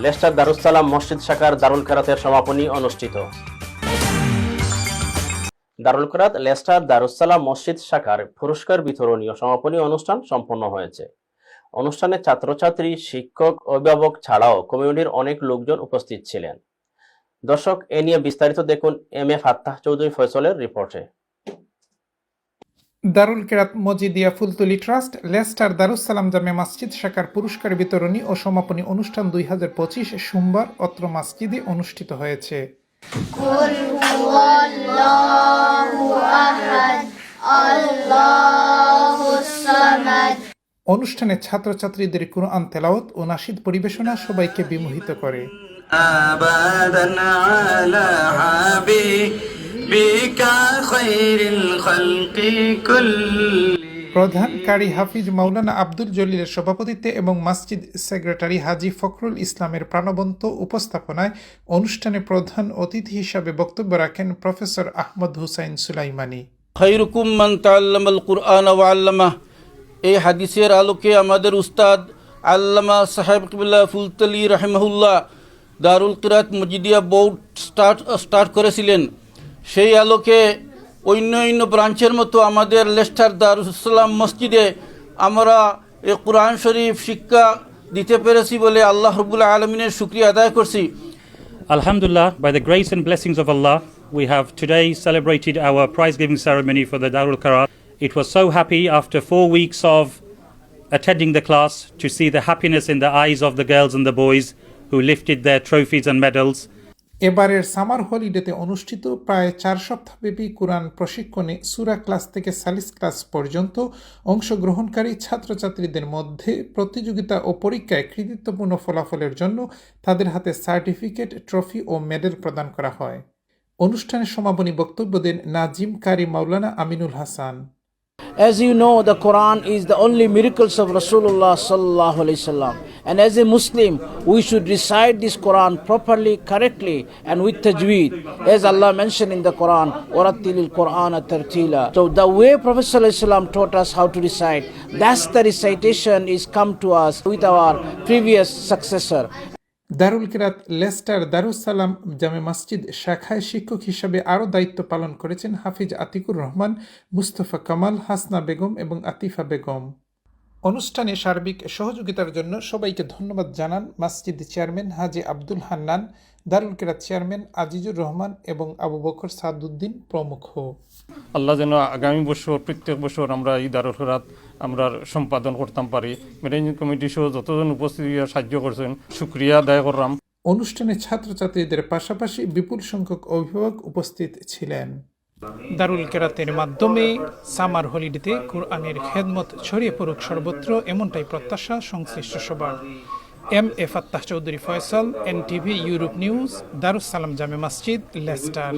Leicester Darussalam মসজিদ শাখার দারুল কেরাতের সমাপনী অনুষ্ঠিত। দারুল কেরাত, লেস্টার দারুসালাম মসজিদ শাখার পুরস্কার বিতরণীয় সমাপনী অনুষ্ঠান সম্পন্ন হয়েছে। অনুষ্ঠানে ছাত্রছাত্রী, শিক্ষক, অভিভাবক ছাড়াও কমিউনিটির অনেক লোকজন উপস্থিত ছিলেন। দর্শক, এ নিয়ে বিস্তারিত দেখুন এম এ ফাত্তাহ চৌধুরী ফয়সলের রিপোর্টে। দারুল কেরাত মজিদিয়া ফুলতুলি ট্রাস্ট লেস্টার দারুসালাম জামে মাসজিদ শাখার পুরস্কার বিতরণী ও সমাপনী অনুষ্ঠান দুই হাজার পঁচিশ সোমবার অত্র মাসজিদে অনুষ্ঠিত হয়েছে। অনুষ্ঠানে ছাত্রছাত্রীদের কোরআন তেলাওত ও নাসিদ পরিবেশনা সবাইকে বিমোহিত করে। প্রধান কারি হাফিজ মাওলানা আব্দুল জলিলের সভাপতিত্বে এবং মসজিদ সেক্রেটারি হাজি ফখরুল ইসলামের প্রাণবন্ত উপস্থাপনায় অনুষ্ঠানে প্রধান অতিথি হিসাবে বক্তব্য রাখেন প্রফেসর আহমদ হুসাইন সুলাইমানি। খৈরুকুম কুরআন এই হাদিসের আলোকে আমাদের উস্তাদ আল্লামা সাহেব কিবুল্লাহ Fultali রহমাহুল্লাহ Darul Qirat Majidia board start start করেছিলেন। সেই আলোকে অন্য অন্য ব্রাঞ্চের মতো আমাদের লেস্টার দারুসালাম মসজিদে আমরা এই কোরআন শরীফ শিক্ষা দিতে পেরেছি বলে আল্লাহ রবুল্লা আলমিনের শুক্রিয়া আদায় করছি Alhamdulillah, by the grace and blessings of Allah, we have today celebrated our prize giving ceremony for the Darul Karat. It was so happy after four weeks of attending the class to see the happiness in the eyes of the girls and the boys who lifted their trophies and medals. এবারের summer হলিডেতে অনুষ্ঠিত প্রায় চার সপ্তাহব্যাপী কোরআন প্রশিক্ষণে সুরা class থেকে সালিস class পর্যন্ত অংশগ্রহণকারী ছাত্রছাত্রীদের মধ্যে প্রতিযোগিতা ও পরীক্ষায় কৃতিত্বপূর্ণ ফলাফলের জন্য তাদের হাতে সার্টিফিকেট, ট্রফি ও মেডেল প্রদান করা হয়। অনুষ্ঠানে সমাপনী বক্তব্য দেন নাজিম কারি মাওলানা Aminul Hasan. As you know, the Quran is the only miracles of Rasulullah sallallahu alaihi wasallam. And as a Muslim, we should recite this Quran properly, correctly, and with tajweed, as Allah mentioned in the Quran, "Warattil Quran tartila." So the way Prophet wasallam taught us how to recite, that's the recitation is come to us with our previous successor. Darul Qirat Leicester Darussalam Jame Masjid শাখায় শিক্ষক হিসাবে আরও দায়িত্ব পালন করেছেন হাফিজ আতিকুর রহমান, মুস্তফা কামাল, হাসনা বেগম এবং আতিফা বেগম। অনুষ্ঠানে সার্বিক সহযোগিতার জন্য সবাইকে ধন্যবাদ জানান মাসজিদ চেয়ারম্যান হাজি আব্দুল হান্নান দারুল কিরাত চেয়ারম্যান আজিজুর রহমান এবং আবু বকর সাদুদ্দিন প্রমুখ। আল্লাহ যেন আগামী বছর প্রত্যেক বছর আমরা এই দারুল খরাত আমরা সম্পাদন করতাম পারি। ম্যানেজিং কমিটি সহ যতজন উপস্থিত সাহায্য করছেন শুক্রিয়া আদায় করলাম। অনুষ্ঠানে ছাত্রছাত্রীদের পাশাপাশি বিপুল সংখ্যক অভিভাবক উপস্থিত ছিলেন। দারুল কেরাতের মাধ্যমে সামার হলিডেতে কোরআনের খেদমত ছড়িয়ে পড়ুক সর্বত্র, এমনটাই প্রত্যাশা সংশ্লিষ্ট সবার। M A Fattah Chowdhury Faisal, NTV, Europe news Darussalam Jame Masjid, Leicester.